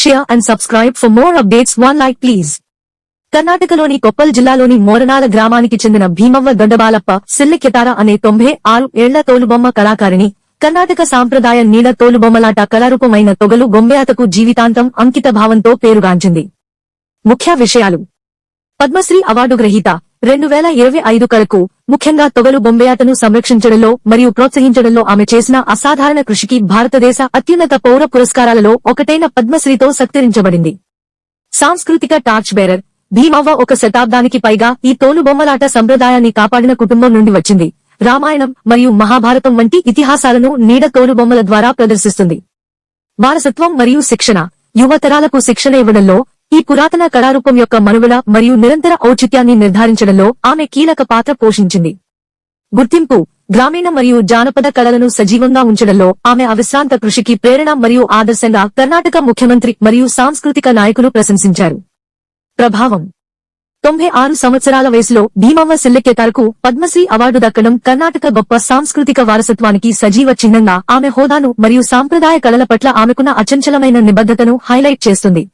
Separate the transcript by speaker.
Speaker 1: Share and subscribe for more updates one like please కర్ణాటకలోని కొప్పల్ జిల్లాలోని మోరనాల గ్రామానికి చెందిన భీమవ్వ దొండబాలప్ప సిల్లెకెతార అనే తొంభై ఆరు ఏళ్ళ తోలుబొమ్మ కళాకారిణి కర్ణాటక సాంప్రదాయ నీడ తోలుబొమ్మలాట కళారూపమైన తొగలు గొంబెయాతకు జీవితాంతం అంకిత భావంతో పేరుగాంచింది. ముఖ్య విషయాలు. పద్మశ్రీ అవార్డు గ్రహీత రెండు వేల ఇరవై ఐదు కరకు ముఖ్యంగా తొగలు బొంబేయాటను సంరక్షించడంలో మరియు ప్రోత్సహించడంలో ఆమె చేసిన అసాధారణ కృషికి భారతదేశ అత్యున్నత పౌర పురస్కారాలలో ఒకటైన పద్మశ్రీతో సత్కరించబడింది. సాంస్కృతిక టార్చ్ బేరర్ భీమవ్వ ఒక శతాబ్దానికి పైగా ఈ తోలుబొమ్మలాట సంప్రదాయాన్ని కాపాడిన కుటుంబం నుండి వచ్చింది. రామాయణం మరియు మహాభారతం వంటి ఇతిహాసాలను నీడ తోలుబొమ్మల ద్వారా ప్రదర్శిస్తుంది. వారసత్వం మరియు శిక్షణ యువతరాలకు శిక్షణ ఇవ్వడంలో ఈ పురాతన కళారూపం యొక్క మనుగడ మరియు నిరంతర ఔచిత్యాన్ని నిర్ధారించడంలో ఆమె కీలక పాత్ర పోషించింది. గుర్తింపు గ్రామీణ మరియు జానపద కళలను సజీవంగా ఉంచడంలో ఆమె అవిశ్రాంత కృషికి ప్రేరణ మరియు ఆదర్శంగా కర్ణాటక ముఖ్యమంత్రి మరియు సాంస్కృతిక నాయకులు ప్రశంసించారు. ప్రభావం. తొంభై ఆరు సంవత్సరాల వయసులో భీమవ్వ సిల్లెక్కేతారకు పద్మశ్రీ అవార్డు దక్కడం కర్ణాటక గొప్ప సాంస్కృతిక వారసత్వానికి సజీవ చిహ్నంగా ఆమె హోదాను మరియు సాంప్రదాయ కళల పట్ల ఆమెకున్న అచంచలమైన నిబద్ధతను హైలైట్ చేస్తుంది.